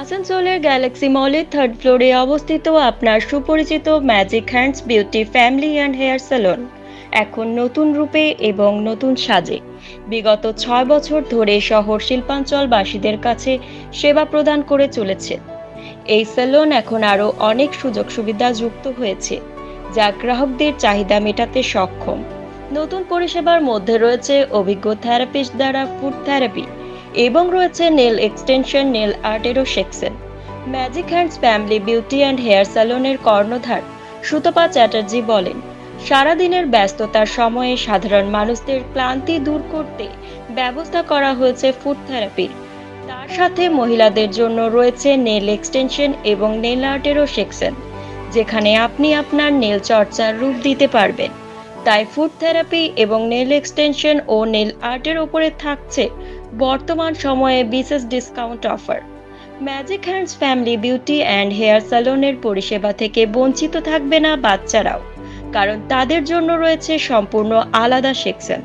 আসানসোলের গ্যালাক্সি মলের থার্ড ফ্লোরে অবস্থিত আপনার সুপরিচিত magic hands beauty family and hair salon. এখন নতুন রূপে এবং নতুন সাজে। বিগত ছয় বছর ধরে শহর শিল্পাঞ্চলবাসীদের কাছে সেবা প্রদান করে চলেছে। এই স্যালন এখন আরও অনেক সুযোগ সুবিধা যুক্ত হয়েছে, যা গ্রাহকদের চাহিদা মেটাতে সক্ষম। নতুন পরিষেবার মধ্যে রয়েছে অভিজ্ঞ থেরাপিস্ট দ্বারা ফুড থেরাপি। এবং রয়েছে নেল এক্সটেনশন, নেল আর্টেরও section. Magic hands family beauty and hair স্যালনের কর্ণধার সুতপা চ্যাটার্জি বলেন, সারাদিনের ব্যস্ততার সময়ে সাধারণ মানুষদের ক্লান্তি দূর করতে ব্যবস্থা করা হয়েছে ফুড থেরাপির তার সাথে মহিলাদের জন্য রয়েছে নেল এক্সটেনশন এবং নেল আর্টেরও সেকশন, যেখানে আপনি আপনার নেল চর্চার রূপ দিতে পারবেন। তাই ফুড থেরাপি এবং নেল এক্সটেনশন ও নেল আর্টের ওপরে থাকছে বর্তমান সময়ে বিশেষ discount offer magic hands family beauty and hair স্যালনের পরিষেবা থেকে বঞ্চিত থাকবে না বাচ্চারাও, কারণ তাদের জন্য রয়েছে সম্পূর্ণ আলাদা সেকশন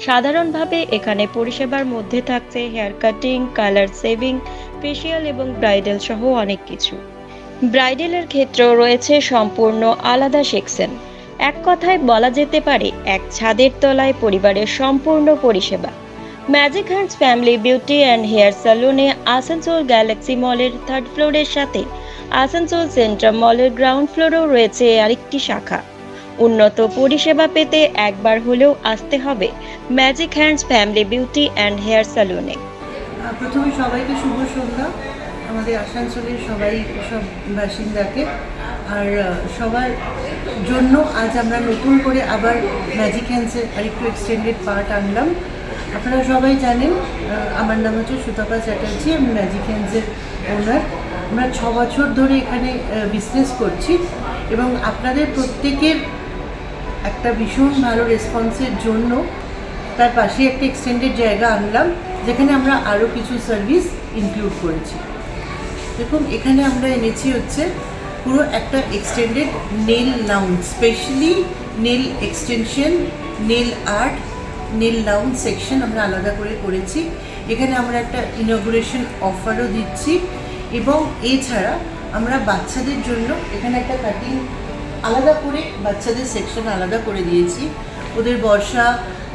সাধারণভাবে এখানে পরিষেবার মধ্যে থাকছে hair cutting colour shaving facial এবং ব্রাইডাল সহ অনেক কিছু। ব্রাইডালের ক্ষেত্রেও রয়েছে সম্পূর্ণ আলাদা সেকশন এক কথায় বলা যেতে পারে, এক ছাদের তলায় পরিবারের সম্পূর্ণ পরিষেবা। Magic hands family beauty and hair স্যালুনে Asansol galaxy মলের থার্ড ফ্লোরের সাথে আসানসোল সেন্ট্রাল মলের গ্রাউন্ড ফ্লোরেও রয়েছে আরেকটি শাখা। উন্নত পরিষেবা পেতে একবার হলেও আসতে হবে magic hands family beauty and hair স্যালুনে প্রথমে সবাইকে শুভ সন্ধ্যা। আমাদের আসানসোলের সবাই সব বাসিন্দাকে। আর সবার জন্য আজ আমরা নতুন করে আবার ম্যাজিক হ্যান্ডসের আরেকটু এক্সটেন্ডেড পার্ট আনলাম। আপনারা সবাই জানেন আমার নাম হচ্ছে সুতপা চ্যাটার্জি, আমি ম্যাজিক হ্যান্ডসের ওনার আমরা ছ বছর ধরে এখানে বিজনেস করছি এবং আপনাদের প্রত্যেকের একটা ভীষণ ভালো রেসপন্সের জন্য তার পাশে একটা এক্সটেন্ডেড জায়গা আনলাম, যেখানে আমরা আরও কিছু সার্ভিস ইনক্লুড করেছি। দেখুন, এখানে আমরা এনেছি হচ্ছে পুরো একটা extended nail lounge specially nail extension nail art nail lounge section আমরা আলাদা করে করেছি। এখানে আমরা একটা ইনগ্রেশন অফারও দিচ্ছি এবং এছাড়া আমরা বাচ্চাদের জন্য এখানে একটা কাটিং আলাদা করে বাচ্চাদের সেকশন আলাদা করে দিয়েছি। ওদের বর্ষা,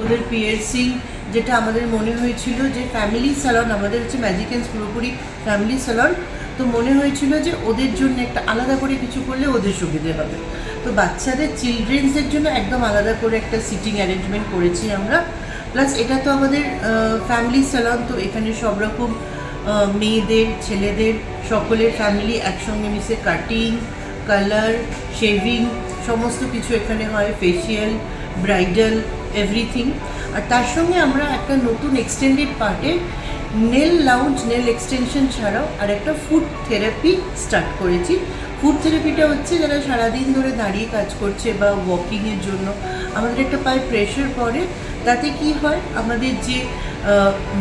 ওদের পিয়ার্সিং যেটা আমাদের মনে হয়েছিল যে ফ্যামিলি স্যালন আমাদের হচ্ছে ম্যাজিকেন্স পুরোপুরি ফ্যামিলি স্যালন তো মনে হয়েছিল যে ওদের জন্য একটা আলাদা করে কিছু করলে ওদের সুবিধে হবে। তো বাচ্চাদের চিলড্রেন্সের জন্য একদম আলাদা করে একটা সিটিং অ্যারেঞ্জমেন্ট করেছি আমরা। প্লাস এটা তো আমাদের ফ্যামিলি স্যালন তো এখানে সব রকম মেয়েদের, ছেলেদের, সকলের ফ্যামিলি একসঙ্গে মিশে কাটিং কালার শেভিং সমস্ত কিছু এখানে হয় ফেসিয়াল ব্রাইডাল এভরিথিং আর তার সঙ্গে আমরা একটা নতুন এক্সটেন্ডেড পার্টে নেল লাউঞ্জ নেল এক্সটেনশন ছাড়াও আর একটা ফুড থেরাপি স্টার্ট করেছি। ফুড থেরাপিটা হচ্ছে যারা সারাদিন ধরে দাঁড়িয়ে কাজ করছে বা ওয়াকিংয়ের জন্য, আমাদের একটা পায়ে প্রেশার পড়ে, তাতে কি হয়? আমাদের যে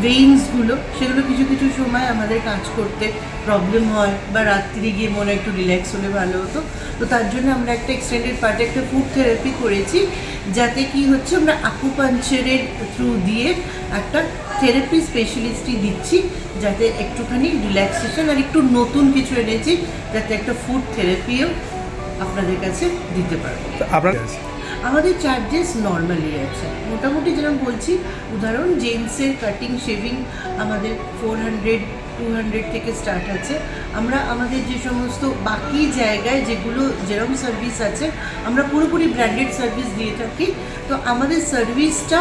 ভেইনসগুলো সেগুলো কিছু কিছু সময় আমাদের কাজ করতে প্রবলেম হয় বা রাত্রি গিয়ে মনে একটু রিল্যাক্স হলে ভালো হতো। তো তার জন্য আমরা একটা এক্সটেন্ডেড পার্টে একটা ফুড থেরাপি করেছি। যাতে কি হচ্ছে, আমরা আকুপাঞ্চারের থ্রু দিয়ে একটা থেরাপি স্পেশালিস্টই দিচ্ছি, যাতে একটুখানি রিল্যাক্সেশন আর একটু নতুন কিছু এনেছি, যাতে একটা ফুড থেরাপিও আপনাদের কাছে দিতে পারব। আপনার আমাদের চার্জেস নর্মালি আছে। মোটামুটি যেরকম বলছি, উদাহরণ জেন্টসের কাটিং শেভিং আমাদের ফোর হান্ড্রেড টু হান্ড্রেড থেকে স্টার্ট আছে। আমরা আমাদের যে সমস্ত বাকি জায়গায় যেগুলো যেরকম সার্ভিস আছে, আমরা পুরোপুরি ব্র্যান্ডেড সার্ভিস দিয়ে থাকি। তো আমাদের সার্ভিসটা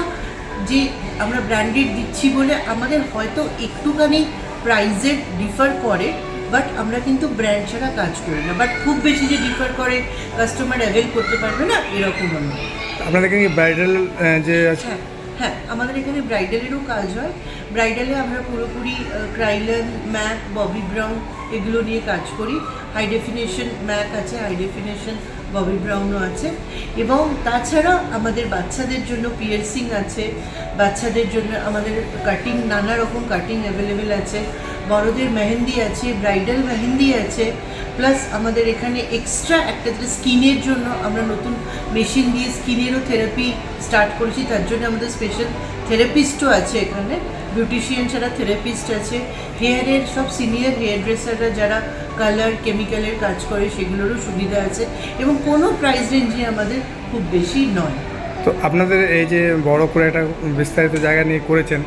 যে আমরা ব্র্যান্ডেড দিচ্ছি বলে আমাদের হয়তো একটুখানি প্রাইজের ডিফার করে। বাট আমরা কিন্তু ব্র্যান্ড ছাড়া কাজ করি না। বাট খুব বেশি যে ডিফার করে কাস্টমার অ্যাভেল করতে পারবে না এরকমও আমরা। আপনাদের এখানে ব্রাইডাল যে আছে? হ্যাঁ হ্যাঁ আমাদের এখানে ব্রাইডালেরও কাজ হয়। ব্রাইডালে আমরা পুরোপুরি ক্রাইলন ম্যাক ববি ব্রাউন এগুলো নিয়ে কাজ করি। হাই ডেফিনেশন ম্যাক আছে হাই ডেফিনেশন ববি ব্রাউনও আছে। এবং তাছাড়া আমাদের বাচ্চাদের জন্য পিয়ার্সিং আছে। বাচ্চাদের জন্য আমাদের কাটিং নানা রকম কাটিং অ্যাভেলেবেল আছে। বড়দের মেহেন্দি আছে ব্রাইডাল মেহেন্দি আছে। প্লাস আমাদের এখানে এক্সট্রা একটা যে স্কিনের জন্য আমরা নতুন মেশিন দিয়ে স্কিনেরও থেরাপি স্টার্ট করেছি। তার জন্য আমাদের স্পেশাল থেরাপিস্টও আছে এখানে। বিউটিশিয়ান ছাড়া থেরাপিস্ট আছে। হেয়ারের সব সিনিয়র হেয়ার ড্রেসাররা যারা কালার কেমিক্যালের কাজ করে সেগুলোরও সুবিধা আছে এবং কোনো প্রাইস রেঞ্জে আমাদের খুব বেশি নয়। তো আপনাদের এই যে বড় করে একটা বিস্তারিত জায়গা নিয়ে করেছেন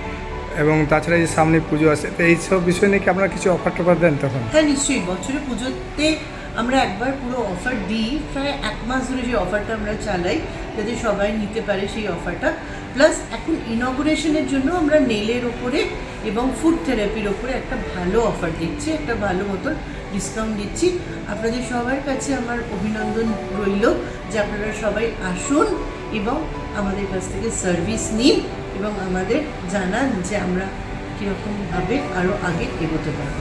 এবং তাছাড়া এই যে সামনে পুজো আছে তো এইসব বিষয় নিয়ে কি আপনারা কিছু অফার টফার দেন তখন? হ্যাঁ নিশ্চয়ই। বছরে পুজোতে আমরা একবার পুরো অফার দিই। প্রায় এক মাস ধরে যে অফারটা আমরা চালাই, যাতে সবাই নিতে পারে সেই অফারটা প্লাস এখন ইনগুরেশনের জন্য আমরা নেলের ওপরে এবং ফুড থেরাপির ওপরে একটা ভালো অফার দিচ্ছি, একটা ভালো মতন ডিসকাউন্ট দিচ্ছি। আপনাদের সবার কাছে আমার অভিনন্দন রইল যে আপনারা সবাই আসুন এবং আমাদের কাছ থেকে সার্ভিস নিন এবং আমাদের জানান যে আমরা কীরকমভাবে আরও আগে এগোতে পারব।